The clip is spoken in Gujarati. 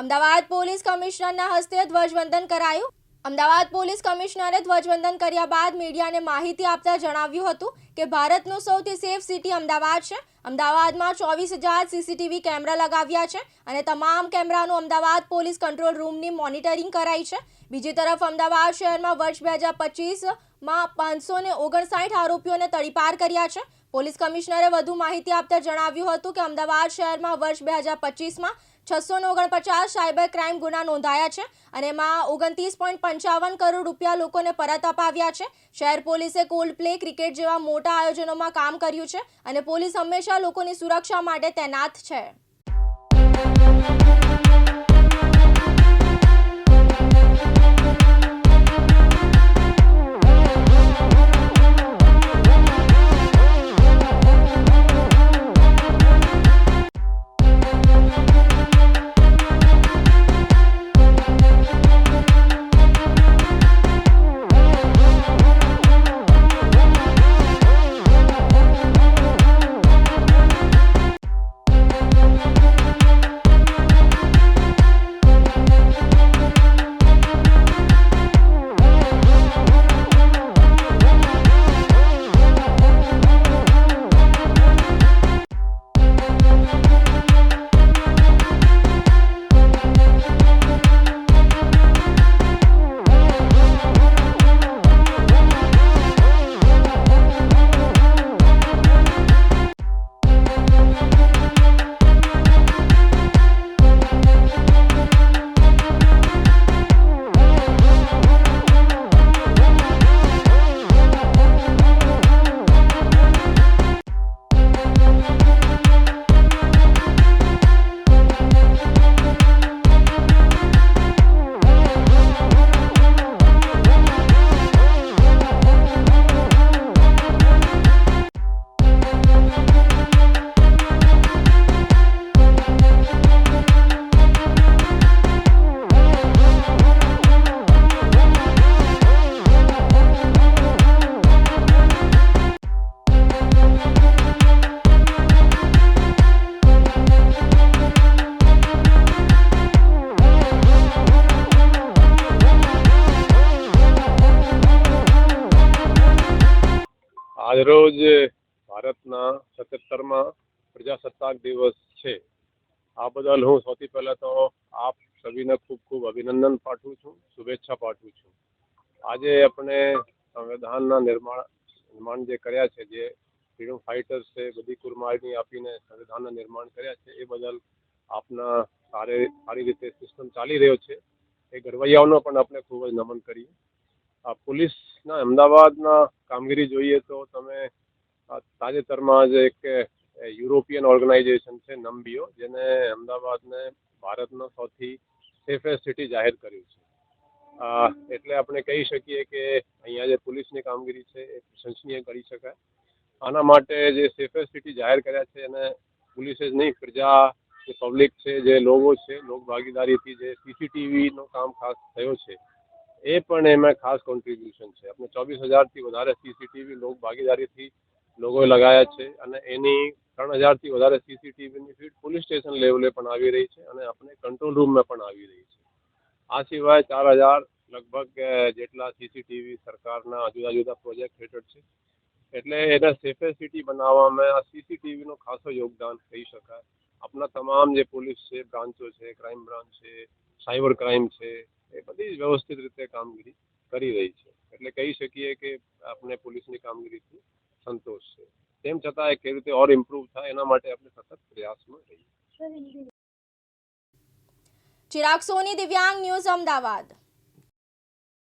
અમદાવાદ પોલીસ કમિશનરના હસ્તે ધ્વજવંદન કરાયું. અમદાવાદ પોલીસ કમિશનરે ધ્વજવંદન કર્યા બાદ મીડિયાને માહિતી આપતા જણાવ્યું હતું કે ભારતનું સૌથી સેફ સિટી અમદાવાદ છે. અમદાવાદમાં ચોવીસ હજાર સીસીટીવી કેમેરા લગાવ્યા છે અને તમામ કેમેરાનું અમદાવાદ પોલીસ કંટ્રોલ રૂમની મોનિટરિંગ કરાઈ છે. બીજી તરફ અમદાવાદ શહેરમાં વર્ષ બે હજાર પચીસમાં પાંચસો ને ઓગણસાઠ આરોપીઓને તડીપાર કર્યા છે. પોલીસ કમિશનરે વધુ માહિતી આપતા જણાવ્યું હતું કે અમદાવાદ શહેરમાં વર્ષ બે હજાર પચીસમાં છસો ઓગણપચાસ સાયબર ક્રાઇમ ગુના નોંધાયા છે અને એમાં ઓગણત્રીસ પોઈન્ટ પંચાવન કરોડ રૂપિયા લોકોને પરત અપાવ્યા છે. શહેર પોલીસે કોલ્ડ પ્લે ક્રિકેટ જેવા મોટા આયોજનોમાં કામ કર્યું છે અને પોલીસ હંમેશા લોકોની સુરક્ષા માટે તૈનાત છે. આજરોજ ભારતના સત્યોતેરમાં પ્રજાસત્તાક દિવસ છે. આ બદલ હું સૌથી પહેલાં તો આપ સભીને ખૂબ ખૂબ અભિનંદન પાઠવું છું, શુભેચ્છા પાઠવું છું. આજે આપણે સંવિધાનના નિર્માણ નિર્માણ જે કર્યા છે, જે ફ્રીડમ ફાઇટર્સ છે, બધી કુરબાની આપીને સંવિધાનના નિર્માણ કર્યા છે, એ બદલ આપના સારી સારી રીતે સિસ્ટમ ચાલી રહ્યો છે. એ ઘડવૈયાઓનો પણ આપણે ખૂબ જ નમન કરીએ. આ પોલીસના અમદાવાદના કામગીરી જોઈએ તો તમે તાજેતરમાં જ એક યુરોપિયન ઓર્ગેનાઇઝેશન છે નમ્બીઓ જેને અમદાવાદને ભારતનો સૌથી સેફેસ્ટ સિટી જાહેર કર્યું છે. એટલે આપણે કહી શકીએ કે અહીંયા જે પોલીસની કામગીરી છે એ પ્રશંસનીય કરી શકાય. આના માટે જે સેફેસ્ટ સિટી જાહેર કર્યા છે એને પોલીસે જ નહીં, પ્રજા, જે પબ્લિક છે, જે લોકો છે લોક ભાગીદારીથી જે સીસીટીવીનો કામ ખાસ થયો છે એ પણ એમાં ખાસ કોન્ટ્રીબ્યુશન છે. આપણે ચોવીસ હજારથી વધારે સીસીટીવી લોક ભાગીદારીથી લોકોએ લગાયા છે અને એની ત્રણ હજારથી વધારે સીસીટીવીની ફીડ પોલીસ સ્ટેશન લેવલે પણ આવી રહી છે અને આપણે કંટ્રોલ રૂમમાં પણ આવી રહી છે. આ સિવાય ચાર હજાર લગભગ જેટલા સીસીટીવી સરકારના જુદા જુદા પ્રોજેક્ટ હેઠળ છે. એટલે એને સેફેસ્ટ સિટી બનાવવામાં આ સીસીટીવીનો ખાસો યોગદાન કહી શકાય. આપણા તમામ જે પોલીસ છે બ્રાન્ચો છે ક્રાઇમ બ્રાન્ચ છે સાયબર ક્રાઇમ છે એ બધી વ્યવસ્થિત રીતે કામગીરી કરી રહી છે. એટલે કહી શકીએ કે આપણે પોલીસની કામગીરીથી સંતોષ છે. તેમ છતાં એ કેવી રીતે ઓર ઇમ્પ્રૂવ થાય એના માટે આપણે સતત પ્રયાસમાં રહીએ. ચિરાગ સોની દિવ્યાંગ ન્યૂઝ અમદાવાદ.